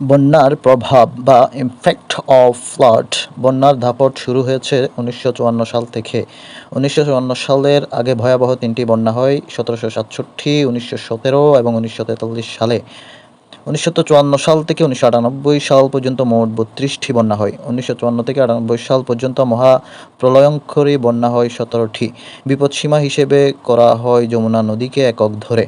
বন্যার প্রভাব বা ইমপ্যাক্ট অফ ফ্লাড বন্যার দাপট শুরু হয়েছে উনিশশো চুয়ান্ন সাল থেকে। উনিশশো চুয়ান্ন সালের আগে ভয়াবহ তিনটি বন্যা হয়, সতেরোশো সাতষট্টি, উনিশশো সতেরো এবং উনিশশো তেতাল্লিশ সালে। উনিশশো চুয়ান্ন সাল থেকে উনিশশো আটানব্বই সাল পর্যন্ত মোট বত্রিশটি বন্যা হয়। উনিশশো চুয়ান্ন থেকে আটানব্বই সাল পর্যন্ত মহা প্রলয়ঙ্করী বন্যা হয় সতেরোটি। বিপদসীমা হিসেবে করা হয় যমুনা নদীকে একক ধরে।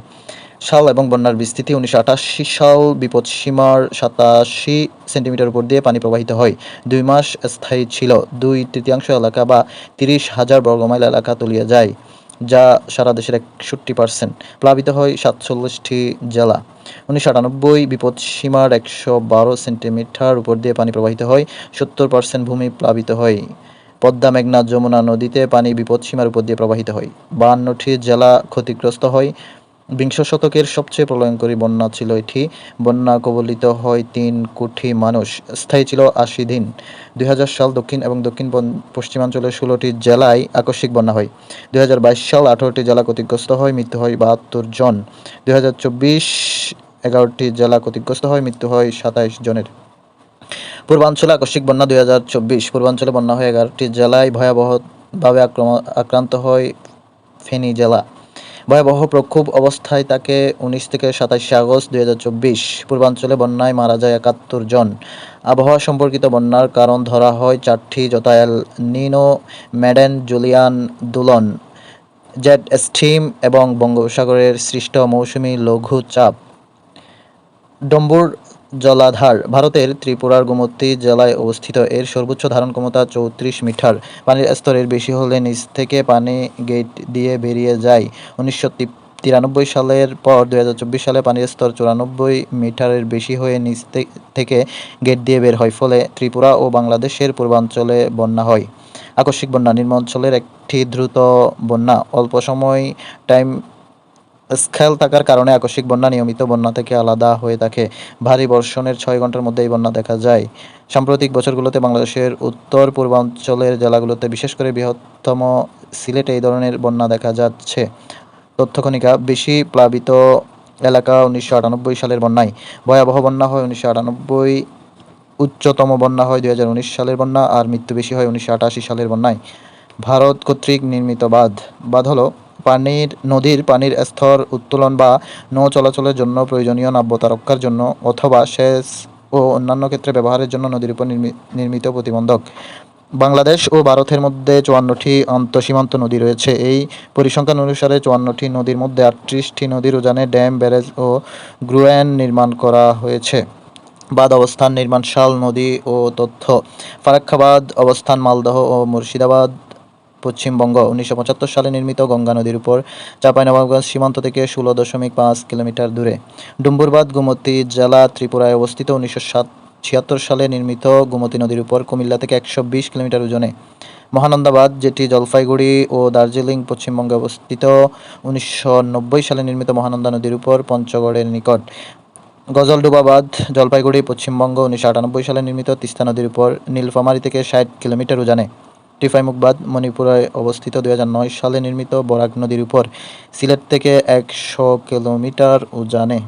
সাল এবং বন্যার বিস্তৃতি উনিশশো আটাশি সাল বিপদসীমার সাতাশি সেন্টিমিটার উপর দিয়ে পানি প্রবাহিত হয়। দুই মাস স্থায়ী ছিল। দুই তৃতীয়াংশ এলাকা বা তিরিশ হাজার বর্গমাইল এলাকা তলিয়ে যায়, যা সারা দেশের একষট্টি পার্সেন্ট প্লাবিত হয় সাতচল্লিশটি জেলা। উনিশশো আটানব্বই বিপদসীমার একশো বারো সেন্টিমিটার উপর দিয়ে পানি প্রবাহিত হয়। সত্তর পার্সেন্ট ভূমি প্লাবিত হয়। পদ্মা, মেঘনা, যমুনা নদীতে পানি বিপদসীমার উপর দিয়ে প্রবাহিত হয়। বাহান্নটি জেলা ক্ষতিগ্রস্ত হয়। বিংশ শতকের সবচেয়ে প্রলয়ঙ্করী বন্যা ছিল এটি। বন্যা কবলিত হয় তিন কোটি মানুষ। স্থায়ী ছিল আশি দিন। দুই হাজার সাল দক্ষিণ এবং দক্ষিণ পশ্চিমাঞ্চলের ষোলোটি জেলায় আকস্মিক বন্যা হয়। দু হাজার বাইশ সাল আঠারোটি জেলা ক্ষতিগ্রস্ত হয়, মৃত্যু হয় বাহাত্তর জন। দুই হাজার চব্বিশ এগারোটি জেলা ক্ষতিগ্রস্ত হয়, মৃত্যু হয় সাতাইশ জনের। পূর্বাঞ্চলে আকস্মিক বন্যা দুই হাজার চব্বিশ। পূর্বাঞ্চলে বন্যা হয় এগারোটি জেলায় ভয়াবহভাবে আক্রমণ আক্রান্ত হয় ফেনী জেলা। ভয়াবহ প্রক্ষোভ অবস্থায় তাকে উনিশ থেকে সাতাশে আগস্ট দুই হাজার চব্বিশ পূর্বাঞ্চলে বন্যায় মারা যায় একাত্তর জন। আবহাওয়া সম্পর্কিত বন্যার কারণ ধরা হয় চারটি যথায়াল নিনো, ম্যাডেন, জুলিয়ান, দুলন জেট স্টিম এবং বঙ্গোপসাগরের সৃষ্ট মৌসুমী লঘুচাপ ডম্বুর জলাধার, ভারতের ত্রিপুরার গোমতী জেলায় অবস্থিত। এর সর্বোচ্চ ধারণ ক্ষমতা চৌত্রিশ মিটার। পানির স্তরের বেশি হলে নিচ থেকে পানি গেট দিয়ে বেরিয়ে যায়। উনিশশো তিরানব্বই সালের পর দু হাজার চব্বিশ সালে পানির স্তর চুরানব্বই মিটারের বেশি হয়ে নিচ থেকে গেট দিয়ে বের হয়। ফলে ত্রিপুরা ও বাংলাদেশের পূর্বাঞ্চলে বন্যা হয়। আকস্মিক বন্যা নিম্নাঞ্চলের একটি দ্রুত বন্যা। অল্প সময় টাইম স্কেল থাকার কারণে আকস্মিক বন্যা নিয়মিত বন্যা থেকে আলাদা হয়ে থাকে। ভারী বর্ষণের ছয় ঘণ্টার মধ্যে এই বন্যা দেখা যায়। সাম্প্রতিক বছরগুলোতে বাংলাদেশের উত্তর, পূর্বাঞ্চলের জেলাগুলোতে বিশেষ করে বৃহত্তম সিলেটে এই ধরনের বন্যা দেখা যাচ্ছে। তথ্যখনিকা বেশি প্লাবিত এলাকা উনিশশো আটানব্বই সালের বন্যায়। ভয়াবহ বন্যা হয় উনিশশো আটানব্বই, উচ্চতম বন্যা হয় দুই হাজার উনিশ সালের বন্যা, আর মৃত্যু বেশি হয় উনিশশো আটাশি সালের বন্যায়। ভারত কর্তৃক নির্মিত বাঁধ। বাঁধ হলো পানির, নদীর পানির স্তর উত্তোলন বা নৌ চলাচলের জন্য প্রয়োজনীয় নাব্যতা রক্ষার জন্য অথবা সেচ ও অন্যান্য ক্ষেত্রে ব্যবহারের জন্য নদীর উপর নির্মি- নির্মিত প্রতিবন্ধক। বাংলাদেশ ও ভারতের মধ্যে চুয়ান্নটি আন্তঃসীমান্ত নদী রয়েছে। এই পরিসংখ্যান অনুসারে চুয়ান্নটি নদীর মধ্যে আটত্রিশটি নদীর উজানে ড্যাম, ব্যারেজ ও গ্রুয়েন নির্মাণ করা হয়েছে। বাদ অবস্থান, নির্মাণ শাল, নদী ও তথ্য, ফারাক্কাবাদ অবস্থান, মালদহ ও মুর্শিদাবাদ পশ্চিমবঙ্গ উনিশশো পঁচাত্তর সালে নির্মিত গঙ্গা নদীর উপর চাঁপাইনবাবগঞ্জ সীমান্ত থেকে ষোলো দশমিক পাঁচ কিলোমিটার দূরে। ডুম্বুরবাদ, গোমতী জেলা ত্রিপুরায় অবস্থিত উনিশশো ছিয়াত্তর সালে নির্মিত গোমতী নদীর উপর কুমিল্লা থেকে একশো বিশ কিলোমিটার ওজনে। মহানন্দাবাদ, যেটি জলপাইগুড়ি ও দার্জিলিং পশ্চিমবঙ্গে অবস্থিত, উনিশশো নব্বই সালে নির্মিত মহানন্দা নদীর উপর পঞ্চগড়ের নিকট। গজলডুবাবাদ, জলপাইগুড়ি পশ্চিমবঙ্গ উনিশশো আটানব্বই সালে নির্মিত তিস্তা নদীর উপর নীলফামারী থেকে ষাট কিলোমিটার উজানে টিফাইমুখবাদ মণিপুরে অবস্থিত দু হাজার নয় সালে নির্মিত বরাক নদীর উপর সিলেট থেকে একশো কিলোমিটার উজানে